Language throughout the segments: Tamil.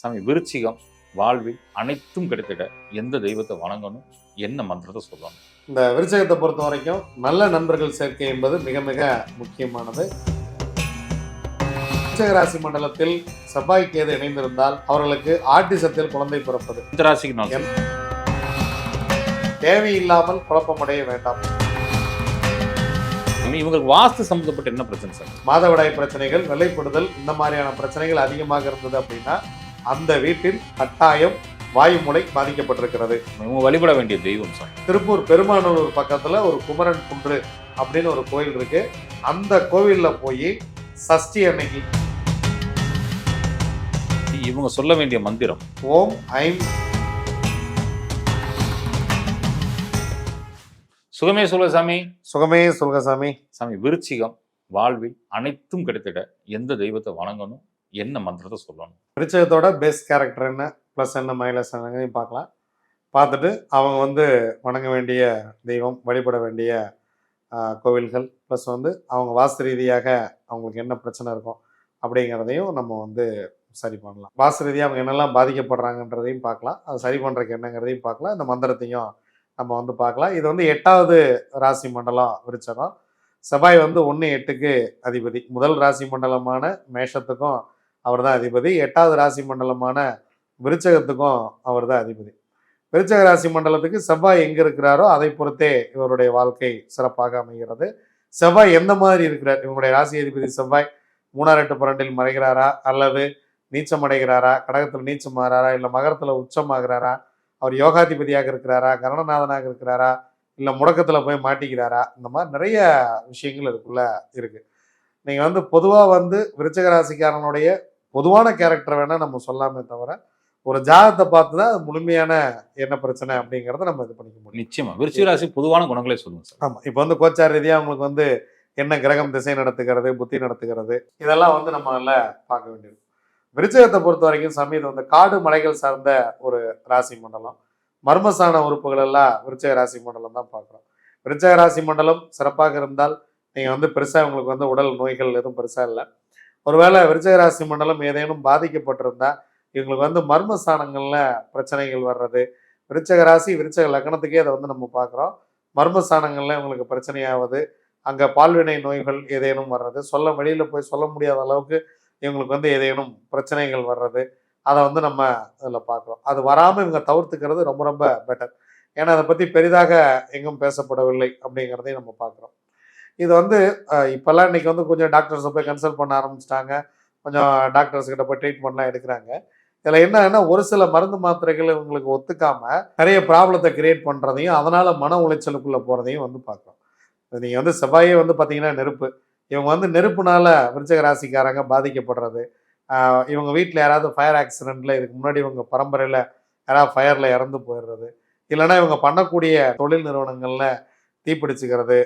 சாமி விருச்சிகம் வாழ்வில் அனைத்தும் கிடைத்திட எந்த தெய்வத்தை வணங்கணும் என்ன மந்திரத்தை சொல்லணும்? இந்த விருச்சகத்தை பொறுத்த வரைக்கும் நல்ல நண்பர்கள் சேர்க்கை என்பது மிக மிக முக்கியமானது. விருச்சக ராசி மண்டலத்தில் செவ்வாய் கேது இணைந்திருந்தால் அவர்களுக்கு ஆட்டிசத்தில் குழந்தை பிறப்பது. இந்த ராசிக்கு நான் தேவையில்லாமல் குழப்பமடைய வேண்டாம். இவங்களுக்கு வாஸ்து சம்பந்தப்பட்ட என்ன பிரச்சனை சார்? மாதவிடாய் பிரச்சனைகள் வெள்ளைப்படுதல் இந்த மாதிரியான பிரச்சனைகள் அதிகமாக இருந்தது அப்படின்னா அந்த வீட்டில் கட்டாயம் வாயுமூலை பாதிக்கப்பட்டிருக்கிறது. வழிபட வேண்டிய தெய்வம் சார். திருப்பூர் பெருமானூர் பக்கத்துல ஒரு குமரன் குன்று அப்படின்னு ஒரு கோயில் இருக்கு. அந்த கோவில்ல போய் சஷ்டி அன்னைக்கு இவங்க சொல்ல வேண்டிய மந்திரம். ஓம் ஐம். சுகமே சொல்ல சாமி. சுகமே சொல்க சாமி. சாமி விருச்சிகம் வாழ்வில் அனைத்தும் கிடைத்திட எந்த தெய்வத்தை வணங்கணும்? என்ன மந்திரத்தை சொல்லணும்? விருச்சகத்தோட பெஸ்ட் கேரக்டர் என்ன ப்ளஸ் என்ன மைனஸ் என்னங்கிறதையும் பார்க்கலாம். பார்த்துட்டு அவங்க வந்து வணங்க வேண்டிய தெய்வம் வழிபட வேண்டிய கோவில்கள் ப்ளஸ் வந்து அவங்க வாஸ்து ரீதியாக அவங்களுக்கு என்ன பிரச்சனை இருக்கும் அப்படிங்கிறதையும் நம்ம வந்து சரி பண்ணலாம். வாஸ்து ரீதியாக அவங்க என்னெல்லாம் பாதிக்கப்படுறாங்கன்றதையும் பார்க்கலாம். அது சரி பண்ணுறதுக்கு என்னங்கிறதையும் பார்க்கலாம். இந்த மந்திரத்தையும் நம்ம வந்து பார்க்கலாம். இது வந்து எட்டாவது ராசி மண்டலம் விருச்சகம். செவ்வாய் வந்து ஒன்று எட்டுக்கு அதிபதி. முதல் ராசி மண்டலமான மேஷத்துக்கும் அவர் தான் அதிபதி. எட்டாவது ராசி மண்டலமான விருச்சகத்துக்கும் அவர் தான் அதிபதி. விருச்சக ராசி மண்டலத்துக்கு செவ்வாய் எங்கே இருக்கிறாரோ அதை பொறுத்தே இவருடைய வாழ்க்கை சிறப்பாக அமைகிறது. செவ்வாய் எந்த மாதிரி இருக்கிறார்? இவங்களுடைய ராசி அதிபதி செவ்வாய் மூணாறு எட்டு பன்னெண்டில் மறைகிறாரா? அல்லது நீச்சம் அடைகிறாரா? கடகத்தில் நீச்சம் ஆகிறாரா இல்லை மகரத்தில் உச்சமாகிறாரா அவர் யோகாதிபதியாக இருக்கிறாரா? கரணநாதனாக இருக்கிறாரா? இல்லை முடக்கத்தில் போய் மாட்டிக்கிறாரா? இந்த மாதிரி நிறைய விஷயங்கள் இதுக்குள்ளே இருக்குது நீங்கள் வந்து பொதுவாக வந்து விருச்சக ராசிக்காரனுடைய பொதுவான கேரக்டர் வேணால் நம்ம சொல்லாமே தவிர ஒரு ஜாதகத்தை பார்த்து தான் அது முழுமையான என்ன பிரச்சனை அப்படிங்கிறத நம்ம இது பண்ணிக்க முடியும். நிச்சயமா. விருச்சிக ராசி பொதுவான குணங்களே சொல்லுங்க சார். ஆமாம் இப்போ வந்து கோச்சார் ரீதியாக அவங்களுக்கு வந்து என்ன கிரகம் திசை நடத்துகிறது புத்தி நடத்துகிறது இதெல்லாம் வந்து நம்ம நல்லா பார்க்க வேண்டியது. விருச்சகத்தை பொறுத்த வரைக்கும் சாமி இது வந்து காடு மலைகள் சார்ந்த ஒரு ராசி மண்டலம். மர்மசான உறுப்புகள் எல்லாம் விருச்சக ராசி மண்டலம் தான் பார்க்குறோம். விருச்சக ராசி மண்டலம் சிறப்பாக இருந்தால் நீங்கள் வந்து பெருசாக உங்களுக்கு வந்து உடல் நோய்கள் எதுவும் பெருசாக இல்லை. ஒருவேளை விருச்சகராசி மண்டலம் ஏதேனும் பாதிக்கப்பட்டிருந்தா இவங்களுக்கு வந்து மர்மஸ்தானங்களில் பிரச்சனைகள் வர்றது. விருச்சக ராசி விருச்சக லக்னத்துக்கே அதை வந்து நம்ம பார்க்குறோம். மர்மஸ்தானங்களில் இவங்களுக்கு பிரச்சனையாவது அங்கே பால்வினை நோய்கள் ஏதேனும் வர்றது. சொல்ல வெளியில் போய் சொல்ல முடியாத அளவுக்கு இவங்களுக்கு வந்து ஏதேனும் பிரச்சனைகள் வர்றது. அதை வந்து நம்ம இதில் பார்க்குறோம். அது வராமல் இவங்க தவிர்த்துக்கிறது ரொம்ப ரொம்ப பெட்டர் ஏன்னா அதை பற்றி பெரிதாக எங்கும் பேசப்படவில்லை அப்படிங்கிறதையும் நம்ம பார்க்குறோம். இது வந்து இப்போல்லாம் இப்பெல்லாம் இன்னைக்கு வந்து கொஞ்சம் டாக்டர்ஸை போய் கன்சல்ட் பண்ண ஆரம்பிச்சிட்டாங்க. கொஞ்சம் டாக்டர்ஸ் கிட்ட போய் ட்ரீட்மெண்ட்லாம் எடுக்கிறாங்க. இதில் என்னன்னா ஒரு சில மருந்து மாத்திரைகள் இவங்களுக்கு ஒத்துக்காம நிறைய ப்ராப்ளத்தை கிரியேட் பண்ணுறதையும் அதனால் மன உளைச்சலுக்குள்ளே போகிறதையும் வந்து பார்க்குறோம். நீங்கள் வந்து செவ்வாயே வந்து பார்த்தீங்கன்னா நெருப்பு. இவங்க வந்து நெருப்புனால விருச்சக ராசிக்காரங்க பாதிக்கப்படுறது. இவங்க வீட்டில் யாராவது ஃபயர் ஆக்சிடெண்ட்டில் இதுக்கு முன்னாடி இவங்க பரம்பரையில் யாராவது ஃபயரில் இறந்து போயிடுறது. இல்லைன்னா இவங்க பண்ணக்கூடிய தொழில் நிறுவனங்களில் தீப்பிடிச்சுக்கிறது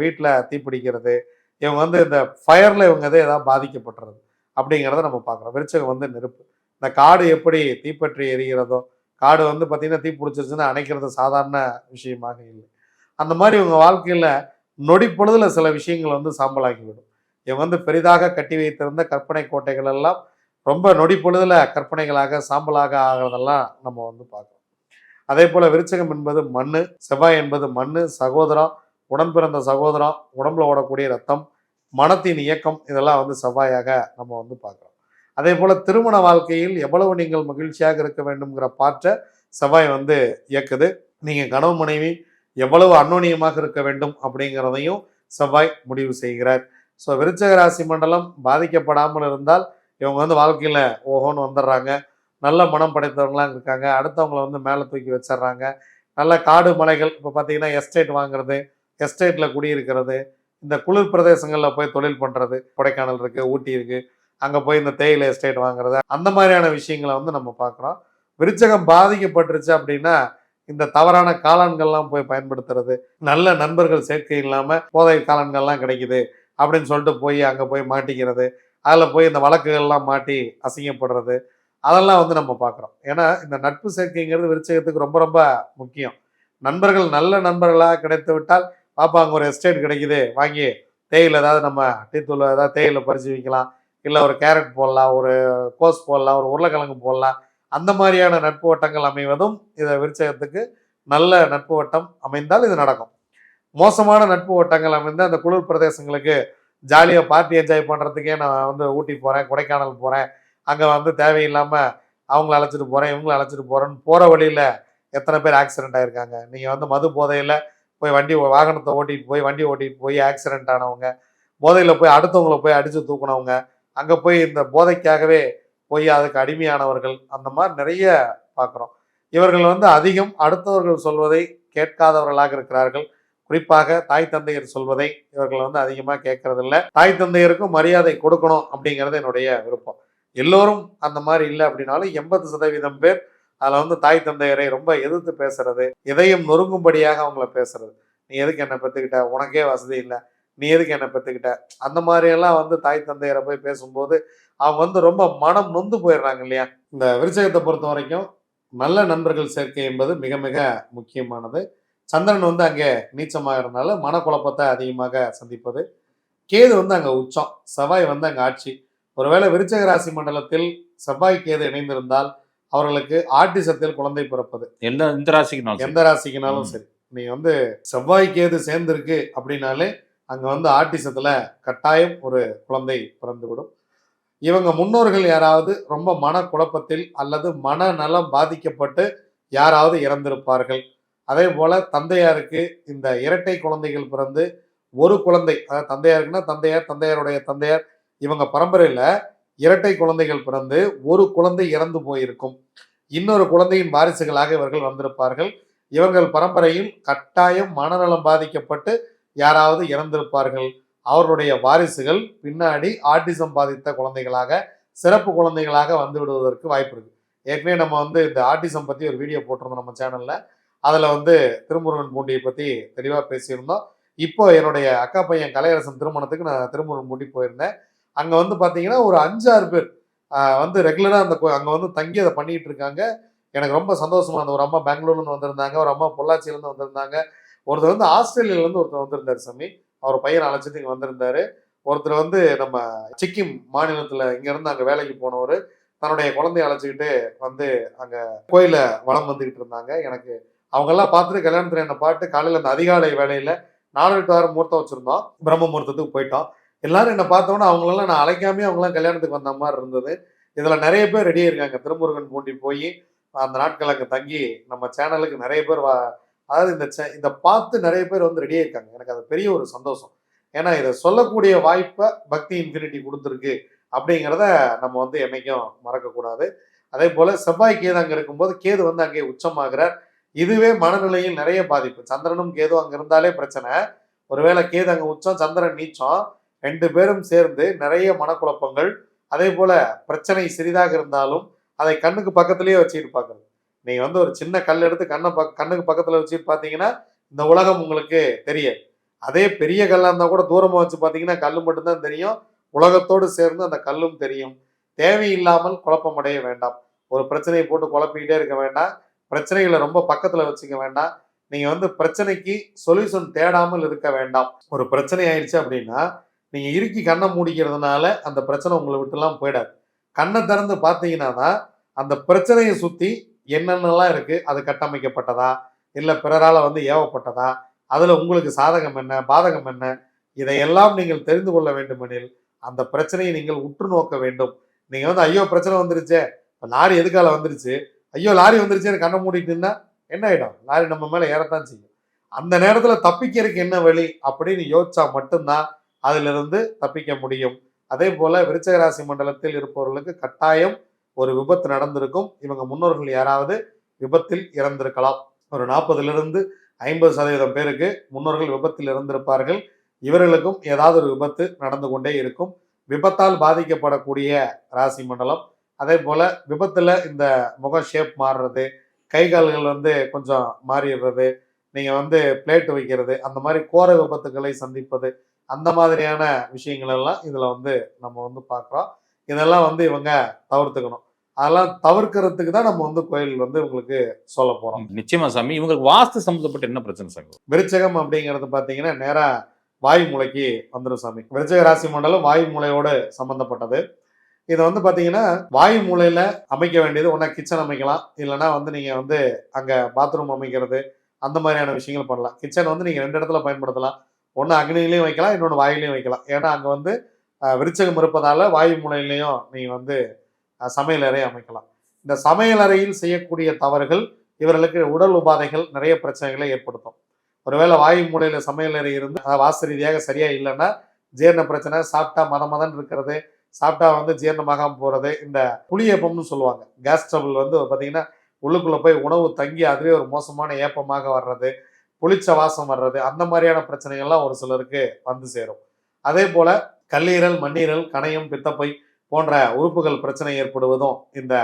வீட்டில் தீப்பிடிக்கிறது இவங்க வந்து இந்த ஃபயரில் இவங்க எதை ஏதாவது பாதிக்கப்பட்டுறது அப்படிங்கிறத நம்ம பார்க்குறோம். விருச்சகம் வந்து நெருப்பு. இந்த காடு எப்படி தீப்பற்றி எரிகிறதோ காடு வந்து பார்த்திங்கன்னா தீ பிடிச்சிருச்சுன்னா அணைக்கிறது சாதாரண விஷயமாக இல்லை. அந்த மாதிரி இவங்க வாழ்க்கையில் நொடிப்பொழுதில் சில விஷயங்கள் வந்து சாம்பலாக்கிவிடும் இவங்க வந்து பெரிதாக கட்டி வைத்திருந்த கற்பனை கோட்டைகள் எல்லாம் ரொம்ப நொடி கற்பனைகளாக சாம்பலாக ஆகிறதெல்லாம் நம்ம வந்து பார்க்குறோம். அதே போல விருச்சகம் என்பது மண் செவ்வாய் என்பது மண் சகோதரம் உடன் பிறந்த சகோதரம் உடம்புல ஓடக்கூடிய ரத்தம் மனத்தின் இயக்கம் இதெல்லாம் வந்து செவ்வாயாக நம்ம வந்து பார்க்குறோம். அதே போல திருமண வாழ்க்கையில் எவ்வளவு நீங்கள் மகிழ்ச்சியாக இருக்க வேண்டும்ங்கிற பாற்றை செவ்வாய் வந்து இயக்குது. நீங்கள் கனவு மனைவி எவ்வளவு அன்னோனியமாக இருக்க வேண்டும் அப்படிங்கிறதையும் செவ்வாய் முடிவு செய்கிறார். ஸோ விருச்சக ராசி மண்டலம் பாதிக்கப்படாமல் இருந்தால் இவங்க வந்து வாழ்க்கையில் ஓஹோன்னு வந்துடுறாங்க. நல்ல மனம் படைத்தவங்களாம் இருக்காங்க. அடுத்தவங்களை வந்து மேலே தூக்கி வச்சிடுறாங்க நல்ல காடு மலைகள் இப்போ பார்த்தீங்கன்னா எஸ்டேட் வாங்குறது எஸ்டேட்டில் குடியிருக்கிறது இந்த குளிர் பிரதேசங்களில் போய் தொழில் பண்ணுறது கொடைக்கானல் இருக்குது ஊட்டி இருக்குது அங்கே போய் இந்த தேயிலை எஸ்டேட் வாங்குறது அந்த மாதிரியான விஷயங்களை வந்து நம்ம பார்க்குறோம் விருச்சகம் பாதிக்கப்பட்டுருச்சு அப்படின்னா இந்த தவறான காளான்கள்லாம் போய் பயன்படுத்துறது நல்ல நண்பர்கள் சேர்க்கை இல்லாமல் போதை காளான்கள்லாம் கிடைக்குது அப்படின்னு சொல்லிட்டு போய் அங்கே போய் மாட்டிக்கிறது அதில் போய் இந்த வழக்குகள்லாம் மாட்டி அசிங்கப்படுறது அதெல்லாம் வந்து நம்ம பார்க்குறோம். ஏன்னா இந்த நட்பு சேர்க்கைங்கிறது விருச்சகத்துக்கு ரொம்ப ரொம்ப முக்கியம். நண்பர்கள் நல்ல நண்பர்களாக கிடைத்து விட்டால் பாப்பா அங்கே ஒரு எஸ்டேட் கிடைக்குது வாங்கி தேயிலை ஏதாவது நம்ம டீத்தூள் ஏதாவது தேயிலை பறிச்சு வைக்கலாம் இல்லை ஒரு கேரட் போடலாம் ஒரு கோஸ் போடலாம் ஒரு உருளைக்கிழங்கு போடலாம். அந்த மாதிரியான நட்பு வட்டங்கள் அமைவதும் இதை விருச்சகத்துக்கு நல்ல நட்பு வட்டம் அமைந்தால் இது நடக்கும். மோசமான நட்பு வட்டங்கள் அமைந்து அந்த குளிர் பிரதேசங்களுக்கு ஜாலியாக பார்ட்டி என்ஜாய் பண்ணுறதுக்கே நான் வந்து ஊட்டி போகிறேன் கொடைக்கானல் போகிறேன் அங்கே வந்து தேவையில்லாமல் அவங்கள அழைச்சிட்டு போகிறேன் இவங்கள அழைச்சிட்டு போகிறேன்னு போகிற வழியில் எத்தனை பேர் ஆக்சிடென்ட் ஆகியிருக்காங்க நீங்கள் வந்து மது போதையில் போய் வண்டி வாகனத்தை ஓட்டிகிட்டு போய் வண்டி ஓட்டிகிட்டு போய் ஆக்சிடென்ட் ஆனவங்க போதையில் போய் அடுத்தவங்கள போய் அடித்து தூக்குனவங்க அங்கே போய் இந்த போதைக்காகவே போய் அதுக்கு அடிமையானவர்கள் அந்த மாதிரி நிறைய பார்க்குறோம் இவர்கள் வந்து அதிகம் அடுத்தவர்கள் சொல்வதை கேட்காதவர்களாக இருக்கிறார்கள். குறிப்பாக தாய் தந்தையர் சொல்வதை இவர்கள் வந்து அதிகமாக கேட்கறதில்ல. தாய் தந்தையருக்கும் மரியாதை கொடுக்கணும் அப்படிங்கிறது என்னுடைய விருப்பம். எல்லோரும் அந்த மாதிரி இல்லை அப்படின்னாலும் எண்பது சதவீதம் பேர் அதில் வந்து தாய் தந்தையரை ரொம்ப எதிர்த்து பேசுறது இதயம் நொறுங்கும்படியாக அவங்கள பேசுறது. நீ எதுக்கு என்னை பெற்றுக்கிட்ட உனக்கே வசதி இல்லை. நீ எதுக்கு என்னை பெற்றுக்கிட்ட அந்த மாதிரியெல்லாம் வந்து தாய் தந்தையரை போய் பேசும்போது அவங்க வந்து ரொம்ப மனம் நொந்து போயிடுறாங்க இல்லையா? இந்த விருச்சகத்தை பொறுத்த வரைக்கும் நல்ல நண்பர்கள் சேர்க்கை என்பது மிக மிக முக்கியமானது. சந்திரன் வந்து அங்கே நீச்சமாகிறதுனால மனக்குழப்பத்தை அதிகமாக சந்திப்பது. கேது வந்து அங்கே உச்சம். செவ்வாய் வந்து அங்கே ஆட்சி. ஒருவேளை விருச்சக ராசி மண்டலத்தில் செவ்வாய் கேது இணைந்திருந்தால் அவர்களுக்கு ஆட்டிசத்தில் குழந்தை பிறப்பது. எல்லா இந்த ராசிக்கு நாள் எந்த ராசிக்குனாலும். சரி. நீ வந்து செவ்வாய் கேது சேர்ந்திருக்கு அப்படின்னாலே அங்க வந்து ஆட்டிசத்துல கட்டாயம் ஒரு குழந்தை பிறந்துவிடும். இவங்க முன்னோர்கள் யாராவது ரொம்ப மனக்குழப்பத்தில் அல்லது மனநலம் பாதிக்கப்பட்டு யாராவது இறந்திருப்பார்கள். அதே போல தந்தையாருக்கு இந்த இரட்டை குழந்தைகள் பிறந்து ஒரு குழந்தை அதாவது தந்தையாருக்குன்னா தந்தையார் தந்தையாருடைய தந்தையார் இவங்க பரம்பரையில் இரட்டை குழந்தைகள் பிறந்து ஒரு குழந்தை இறந்து போயிருக்கும். இன்னொரு குழந்தையின் வாரிசுகளாக இவர்கள் வந்திருப்பார்கள். இவர்கள் பரம்பரையில் கட்டாயம் மனநலம் பாதிக்கப்பட்டு யாராவது இறந்திருப்பார்கள். அவருடைய வாரிசுகள் பின்னாடி ஆட்டிசம் பாதித்த குழந்தைகளாக சிறப்பு குழந்தைகளாக வந்து விடுவதற்கு வாய்ப்பு இருக்கு. ஏற்கனவே நம்ம வந்து இந்த ஆட்டிசம் பத்தி ஒரு வீடியோ போட்டிருந்தோம் நம்ம சேனல்ல. அதுல வந்து திருமுருகன் பூண்டியை பத்தி தெளிவா பேசியிருந்தோம். இப்போ என்னுடைய அக்கா பையன் கலையரசன் திருமணத்துக்கு நான் திருமுருகன் பூண்டி போயிருந்தேன். அங்கே வந்து பார்த்தீங்கன்னா ஒரு அஞ்சாறு பேர் வந்து ரெகுலராக அந்த கோ- வந்து தங்கி அதை பண்ணிக்கிட்டு இருக்காங்க. எனக்கு ரொம்ப சந்தோஷமாக இருந்தது. ஒரு அம்மா பெங்களூர்லேருந்து வந்திருந்தாங்க ஒரு அம்மா பொள்ளாச்சியிலேருந்து வந்திருந்தாங்க. ஒருத்தர் வந்து ஆஸ்திரேலியாவிலேருந்து ஒருத்தர் வந்திருந்தார் சாமி. அவர் பையனை அழைச்சிட்டு இங்கே வந்திருந்தார். ஒருத்தர் வந்து நம்ம சிக்கிம் மாநிலத்தில் இங்கேருந்து அங்கே வேலைக்கு போனவர். தன்னுடைய குழந்தைய அழைச்சிக்கிட்டு வந்து அங்கே கோயிலில் வளம் வந்துக்கிட்டு இருந்தாங்க. எனக்கு அவங்கெல்லாம் பார்த்துட்டு கல்யாணத்துல என்ன பாட்டு காலையில் அந்த அதிகாலை வேலையில் நாலு எட்டு ஆறு முகூர்த்தம் வச்சுருந்தோம். பிரம்ம முகூர்த்தத்துக்கு போயிட்டோம். எல்லாரும் என்ன பார்த்தோன்னா அவங்களெல்லாம் நான் அழைக்காமே அவங்களாம் கல்யாணத்துக்கு வந்த மாதிரி இருந்தது. இதில் நிறைய பேர் ரெடி இருக்காங்க திருமுருகன் பூண்டி போய் அந்த நாட்கள் அங்கே தங்கி நம்ம சேனலுக்கு நிறைய பேர் வா அதாவது இந்த சே- இந்த பார்த்து நிறைய பேர் வந்து ரெடியாக இருக்காங்க எனக்கு அது பெரிய ஒரு சந்தோஷம். ஏன்னா இதை சொல்லக்கூடிய வாய்ப்பை பக்தி இன்ஃபினிட்டி கொடுத்துருக்கு அப்படிங்கிறத நம்ம வந்து என்னைக்கும் மறக்கக்கூடாது. அதே போல் செவ்வாய் கேது அங்கே இருக்கும்போது கேது வந்து அங்கே உச்சமாகிறார். இதுவே மனநிலையில் நிறைய பாதிப்பு. சந்திரனும் கேதும் அங்கே இருந்தாலே பிரச்சனை. ஒருவேளை கேது அங்கே உச்சம் சந்திரன் நீச்சம். ரெண்டு பேரும் சேர்ந்து நிறைய மனக்குழப்பங்கள் அதே போல பிரச்சனை சிறிதாக இருந்தாலும் அதை கண்ணுக்கு பக்கத்துலேயே வச்சுக்கிட்டு பார்க்கறது நீங்கள் வந்து ஒரு சின்ன கல் எடுத்து கண்ணை பக் கண்ணுக்கு பக்கத்தில் வச்சுட்டு பார்த்தீங்கன்னா இந்த உலகம் உங்களுக்கு தெரியாது அதே பெரிய கல்லாக இருந்தால் கூட தூரமாக வச்சு பார்த்தீங்கன்னா கல் மட்டும்தான் தெரியும். உலகத்தோடு சேர்ந்து அந்த கல்லும் தெரியும். தேவையில்லாமல் குழப்பமடைய வேண்டாம். ஒரு பிரச்சனையை போட்டு குழப்பிக்கிட்டே இருக்க வேண்டாம். பிரச்சனைகளை ரொம்ப பக்கத்தில் வச்சுக்க வேண்டாம். நீங்கள் வந்து பிரச்சனைக்கு சொல்யூஷன் தேடாமல் இருக்க வேண்டாம். ஒரு பிரச்சனை ஆயிடுச்சு அப்படின்னா நீங்கள் இறுக்கி கண்ணை மூடிக்கிறதுனால அந்த பிரச்சனை உங்களை விட்டுலாம் போயிடாது. கண்ணை திறந்து பார்த்தீங்கன்னா தான் அந்த பிரச்சனையை சுற்றி என்னென்னலாம் இருக்குது அது கட்டமைக்கப்பட்டதா? இல்லை பிறரால் வந்து ஏவப்பட்டதா? அதில் உங்களுக்கு சாதகம் என்ன பாதகம் என்ன? இதையெல்லாம் நீங்கள் தெரிந்து கொள்ள வேண்டுமெனில் அந்த பிரச்சனையை நீங்கள் உற்று நோக்க வேண்டும். நீங்கள் வந்து ஐயோ பிரச்சனை வந்துருச்சே. இப்போ லாரி எதுக்கால வந்துருச்சு? ஐயோ லாரி வந்துருச்சேன்னு கண்ணை மூடிட்டுன்னா என்ன ஆகிடும் லாரி நம்ம மேலே ஏறத்தான் செய்யும். அந்த நேரத்தில் தப்பிக்கிறதுக்கு என்ன வழி? அப்படின்னு யோசிச்சா மட்டும்தான் அதிலிருந்து தப்பிக்க முடியும். அதே போல விருச்சக ராசி மண்டலத்தில் இருப்பவர்களுக்கு கட்டாயம் ஒரு விபத்து நடந்திருக்கும். இவங்க முன்னோர்கள் யாராவது விபத்தில் இறந்திருக்கலாம். ஒரு நாற்பதுலிருந்து ஐம்பது சதவீதம் பேருக்கு முன்னோர்கள் விபத்தில் இறந்திருப்பார்கள். இவர்களுக்கும் ஏதாவது ஒரு விபத்து நடந்து கொண்டே இருக்கும். விபத்தால் பாதிக்கப்படக்கூடிய ராசி மண்டலம். அதே போல விபத்துல இந்த முக ஷேப் மாறுறது. கை கால்கள் வந்து கொஞ்சம் மாறிடுறது. நீங்க வந்து பிளேட் வைக்கிறது. அந்த மாதிரி கோர விபத்துக்களை சந்திப்பது. அந்த மாதிரியான விஷயங்கள் எல்லாம் இதுல வந்து நம்ம வந்து பார்க்குறோம். இதெல்லாம் வந்து இவங்க தவிர்த்துக்கணும். அதெல்லாம் தவிர்க்கிறதுக்கு தான் நம்ம வந்து கோயில் வந்து உங்களுக்கு சொல்ல போறோம். நிச்சயமா சாமி. இவங்களுக்கு வாஸ்து சம்பந்தப்பட்ட என்ன பிரச்சனை சாமி? விருச்சகம் அப்படிங்கிறது பார்த்தீங்கன்னா நேரா வாயு மூளைக்கு வந்துடும் சாமி. விருச்சிக ராசி மண்டலம் வாயு மூளையோடு சம்பந்தப்பட்டது. இது வந்து பார்த்தீங்கன்னா வாயு மூலையில் அமைக்க வேண்டியது ஒன்றா கிச்சன் அமைக்கலாம். இல்லைன்னா வந்து நீங்கள் வந்து அங்கே பாத்ரூம் அமைக்கிறது அந்த மாதிரியான விஷயங்கள் பண்ணலாம். கிச்சன் வந்து நீங்கள் ரெண்டு இடத்துல பயன்படுத்தலாம். ஒன்று அக்னிலையும் வைக்கலாம் இன்னொன்று வாயிலையும் வைக்கலாம். ஏன்னா அங்கே வந்து விருச்சகம் இருப்பதால் வாயு மூலையிலையும் நீ வந்து அஹ், சமையலறை அமைக்கலாம். இந்த சமையலறையில் செய்யக்கூடிய தவறுகள் இவர்களுக்கு உடல் உபாதைகள் நிறைய பிரச்சனைகளை ஏற்படுத்தும். ஒருவேளை வாயு மூலையில் சமையலறை இருந்து அஹ், வாஸ்து ரீதியாக சரியாக இல்லைன்னா ஜீரண பிரச்சனை சாப்பிட்டா மத மதன் இருக்கிறது சாப்பிட்டா வந்து ஜீரணமாகாமல் போகிறது இந்த புளியேப்பம்னு சொல்லுவாங்க. கேஸ் ட்ரபிள் வந்து பார்த்தீங்கன்னா உள்ளுக்குள்ளே போய் உணவு தங்கி அதுவே ஒரு மோசமான ஏப்பமாக வர்றது புளிச்ச வாசம் வர்றது அந்த மாதிரியான பிரச்சனைகள்லாம் ஒரு சிலருக்கு வந்து சேரும். அதே போல கல்லீரல் மண்ணீரல் கணையம் பித்தப்பை போன்ற உறுப்புகள் பிரச்சனை ஏற்படுவதும் இந்த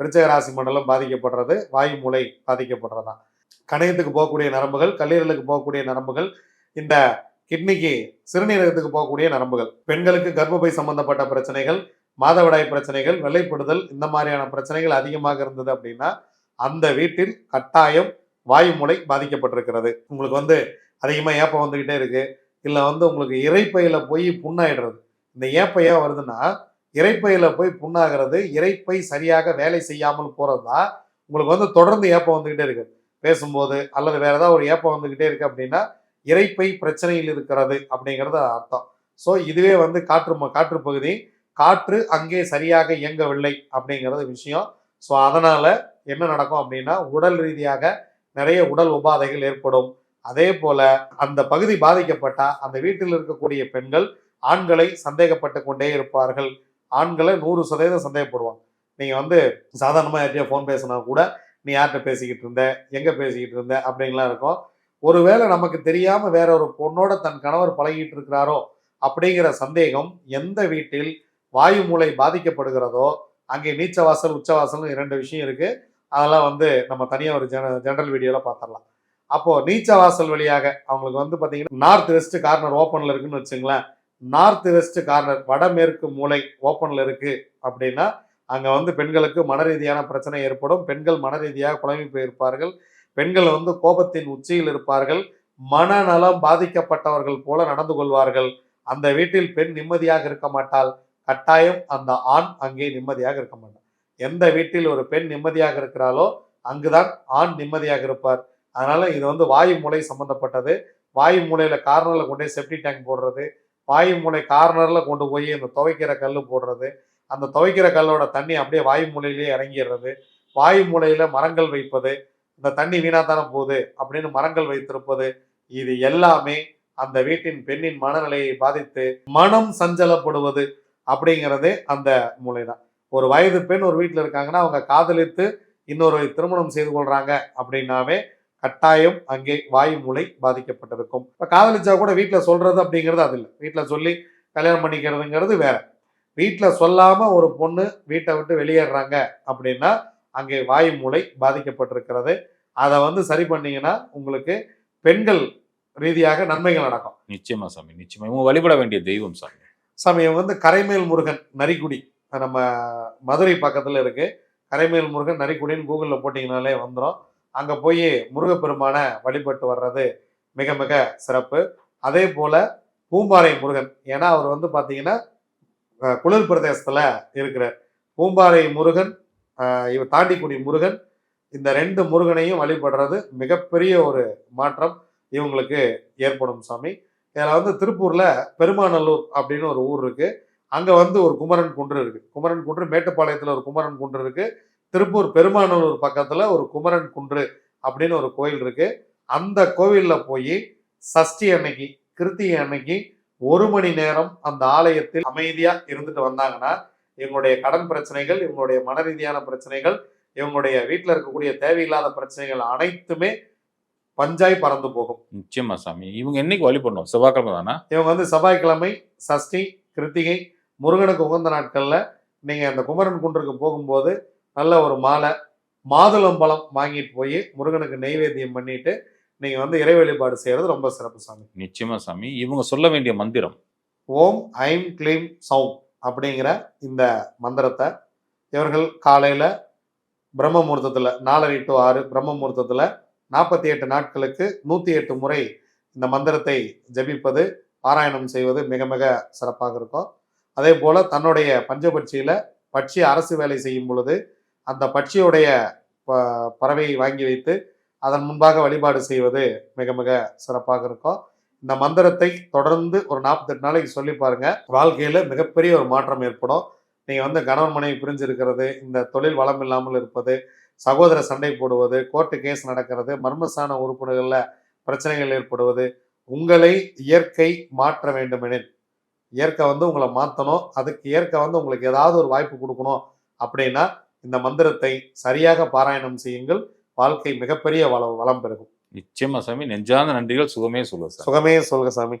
விருச்சிக ராசி மண்டலம் பாதிக்கப்படுறது வாயு மூளை பாதிக்கப்படுறதா. கணையத்துக்கு போகக்கூடிய நரம்புகள் கல்லீரலுக்கு போகக்கூடிய நரம்புகள் இந்த கிட்னிக்கு சிறுநீரகத்துக்கு போகக்கூடிய நரம்புகள். பெண்களுக்கு கர்ப்பப்பை சம்பந்தப்பட்ட பிரச்சனைகள் மாதவிடாய் பிரச்சனைகள் வெள்ளைப்படுதல் இந்த மாதிரியான பிரச்சனைகள் அதிகமாக இருந்தது அப்படின்னா அந்த வீட்டில் கட்டாயம் வாயு மூளை பாதிக்கப்பட்டிருக்கிறது. உங்களுக்கு வந்து அதிகமாக ஏப்பம் வந்துக்கிட்டே இருக்கு. இல்லை வந்து உங்களுக்கு இறைப்பையில் போய் புண்ணாயிடுறது. இந்த ஏப்பம் ஏன் வருதுன்னா இறைப்பையில் போய் புண்ணாகிறது இறைப்பை சரியாக வேலை செய்யாமல் போகிறது தான் உங்களுக்கு வந்து தொடர்ந்து ஏப்பம் வந்துக்கிட்டே இருக்குது பேசும்போது அல்லது வேறு ஏதாவது ஒரு ஏப்பம் வந்துக்கிட்டே இருக்குது அப்படின்னா இறைப்பை பிரச்சனையில் இருக்கிறது அப்படிங்கிறது அர்த்தம். ஸோ இதுவே வந்து காற்று காற்று பகுதி. காற்று அங்கே சரியாக இயங்கவில்லை அப்படிங்கிறது விஷயம். ஸோ அதனால் என்ன நடக்கும் அப்படின்னா உடல் ரீதியாக நிறைய உடல் உபாதைகள் ஏற்படும். அதே போல அந்த பகுதி பாதிக்கப்பட்டா அந்த வீட்டில் இருக்கக்கூடிய பெண்கள் ஆண்களை சந்தேகப்பட்டு கொண்டே இருப்பார்கள். ஆண்களை நூறு சதவீதம் சந்தேகப்படுவாங்க. நீங்க வந்து சாதாரணமா யார்கிட்டயோ ஃபோன் பேசினா கூட நீ யார்கிட்ட பேசிக்கிட்டு இருந்த? எங்க பேசிக்கிட்டு இருந்த? அப்படின்லாம் இருக்கும். ஒருவேளை நமக்கு தெரியாம வேற ஒரு பொண்ணோட தன் கணவர் பழகிட்டு இருக்கிறாரோ அப்படிங்கிற சந்தேகம் எந்த வீட்டில் வாயு மூளை பாதிக்கப்படுகிறதோ அங்கே நீச்சவாசல் உச்சவாசல்னு இரண்டு விஷயம் இருக்குது அதெல்லாம் வந்து நம்ம தனியாக ஒரு ஜென ஜென்ரல் வீடியோவில் பார்த்துடலாம் அப்போது நீச்ச வாசல் வழியாக அவங்களுக்கு வந்து பார்த்தீங்கன்னா நார்த் வெஸ்ட் கார்னர் ஓப்பனில் இருக்குன்னு வச்சுங்களேன். நார்த் வெஸ்ட் கார்னர் வடமேற்கு மூலை ஓப்பனில் இருக்குது அப்படின்னா அங்கே வந்து பெண்களுக்கு மன ரீதியான பிரச்சனை ஏற்படும். பெண்கள் மன ரீதியாக குழம்பி போயிருப்பார்கள். பெண்கள் வந்து கோபத்தின் உச்சியில் இருப்பார்கள். மனநலம் பாதிக்கப்பட்டவர்கள் போல நடந்து கொள்வார்கள். அந்த வீட்டில் பெண் நிம்மதியாக இருக்க மாட்டாள். கட்டாயம் அந்த ஆண் அங்கே நிம்மதியாக இருக்க மாட்டான் எந்த வீட்டில் ஒரு பெண் நிம்மதியாக இருக்கிறாளோ அங்குதான் ஆண் நிம்மதியாக இருப்பார். அதனால இது வந்து வாயு மூளை சம்பந்தப்பட்டது. வாயு மூளையில கார்னரில் கொண்டு போய் செப்டி டேங்க் போடுறது. வாயு மூளை கார்னரில் கொண்டு போய் இந்த துவைக்கிற கல் போடுறது. அந்த துவைக்கிற கல்லோட தண்ணி அப்படியே வாயு மூலையிலேயே இறங்கிடுறது. வாயு மூலையில மரங்கள் வைப்பது. இந்த தண்ணி வீணா தானே போகுது அப்படின்னு மரங்கள் வைத்திருப்பது. இது எல்லாமே அந்த வீட்டின் பெண்ணின் மனநிலையை பாதித்து மனம் சஞ்சலப்படுவது அப்படிங்கிறது அந்த மூளை தான் ஒரு வயது பெண் ஒரு வீட்டில் இருக்காங்கன்னா அவங்க காதலித்து இன்னொரு திருமணம் செய்து கொள்றாங்க அப்படின்னாவே கட்டாயம் அங்கே வாயு மூளை பாதிக்கப்பட்டிருக்கும். இப்போ காதலிச்சா கூட வீட்டில் சொல்றது அப்படிங்கிறது அது இல்லை. வீட்டில் சொல்லி கல்யாணம் பண்ணிக்கிறதுங்கிறது வேற. வீட்டில் சொல்லாம ஒரு பொண்ணு வீட்டை விட்டு வெளியேறாங்க அப்படின்னா அங்கே வாயு மூளை பாதிக்கப்பட்டிருக்கிறது. அதை வந்து சரி பண்ணீங்கன்னா உங்களுக்கு பெண்கள் ரீதியாக நன்மைகள் நடக்கும். நிச்சயமா சாமி நிச்சயமா. இவங்க வழிபட வேண்டிய தெய்வம் சாமி. சாமி இவங்க வந்து கரைமேல் முருகன் நரிக்குடி. நம்ம மதுரை பக்கத்தில் இருக்குது கரைமேல் முருகன் நரிக்குடின்னு கூகுளில் போட்டிங்கனாலே வந்துடும் அங்கே போய் முருகப்பெருமானை வழிபட்டு வர்றது மிக மிக சிறப்பு. அதே போல் பூம்பாறை முருகன் ஏன்னா அவர் வந்து பார்த்தீங்கன்னா குளிர் பிரதேசத்தில் இருக்கிறார். பூம்பாறை முருகன் இவர் தாண்டிக்குடி முருகன் இந்த ரெண்டு முருகனையும் வழிபடுறது மிகப்பெரிய ஒரு மாற்றம் இவங்களுக்கு ஏற்படும் சாமி. இதில் வந்து திருப்பூரில் பெருமாநல்லூர் அப்படின்னு ஒரு ஊர் இருக்குது அங்க வந்து ஒரு குமரன் குன்று இருக்கு. குமரன் குன்று மேட்டுப்பாளையத்துல ஒரு குமரன் குன்று இருக்கு. திருப்பூர் பெருமாநல்லூர் பக்கத்துல ஒரு குமரன் குன்று அப்படின்னு ஒரு கோயில் இருக்கு. அந்த கோவில்ல போய் சஷ்டி அன்னைக்கு கிருத்திகை அன்னைக்கு ஒரு மணி நேரம் அந்த ஆலயத்தில் அமைதியா இருந்துட்டு வந்தாங்கன்னா இவங்களுடைய கடன் பிரச்சனைகள் இவங்களுடைய மன ரீதியான பிரச்சனைகள் இவங்களுடைய வீட்டில் இருக்கக்கூடிய தேவையில்லாத பிரச்சனைகள் அனைத்துமே பஞ்சாய் பறந்து போகும். நிச்சயமா சாமி. இவங்க என்னைக்கு வழிபடணும்? செவ்வாய்க்கிழமை தானே? இவங்க வந்து செவ்வாய்க்கிழமை சஷ்டி கிருத்திகை முருகனுக்கு உகந்த நாட்கள்ல நீங்க அந்த குமரன் குன்றுக்கு போகும்போது நல்ல ஒரு மாலை மாதுளம்பழம் வாங்கிட்டு போய் முருகனுக்கு நெய்வேத்தியம் பண்ணிட்டு நீங்க வந்து இறை வழிபாடு செய்யறது ரொம்ப சிறப்பு சாமி. நிச்சயமா சாமி. இவங்க சொல்ல வேண்டிய மந்திரம். ஓம் ஐம் க்ளீம் சௌம் அப்படிங்கிற இந்த மந்திரத்தை இவர்கள் காலையில பிரம்ம முகூர்த்தத்துல நாலரை டு ஆறு பிரம்ம முகூர்த்தத்துல நாற்பத்தி எட்டு நாட்களுக்கு நூத்தி எட்டு முறை இந்த மந்திரத்தை ஜபிப்பது பாராயணம் செய்வது மிக மிக சிறப்பாக இருக்கும். அதே போல் தன்னுடைய பஞ்சபட்சியில் பட்சி அரசு வேலை செய்யும் பொழுது அந்த பட்சியுடைய ப- பறவையை வாங்கி வைத்து அதன் முன்பாக வழிபாடு செய்வது மிக மிக சிறப்பாக இருக்கும். இந்த மந்திரத்தை தொடர்ந்து ஒரு நாற்பத்தெட்டு நாளைக்கு சொல்லி பாருங்க. வாழ்க்கையில் மிகப்பெரிய ஒரு மாற்றம் ஏற்படும். நீங்கள் வந்து கணவன் மனைவி பிரிஞ்சு இருக்கிறது இந்த தொழில் வளம் இல்லாமல் இருப்பது சகோதர சண்டை போடுவது கோர்ட்டு கேஸ் நடக்கிறது மர்மஸ்தான உறுப்பினர்களில் பிரச்சனைகள் ஏற்படுவது உங்களை இயற்கை மாற்ற வேண்டுமெனில் இயற்கை வந்து உங்களை மாற்றணும் அதுக்கு இயற்கை வந்து உங்களுக்கு ஏதாவது ஒரு வாய்ப்பு கொடுக்கணும் அப்படின்னா இந்த மந்திரத்தை சரியாக பாராயணம் செய்யுங்கள். வாழ்க்கை மிகப்பெரிய வளம் வளம் பெருகும். நிச்சயமா சாமி. நெஞ்சார்ந்த நன்றிகள். சுகமே சார் சுகமே சொல்க சாமி.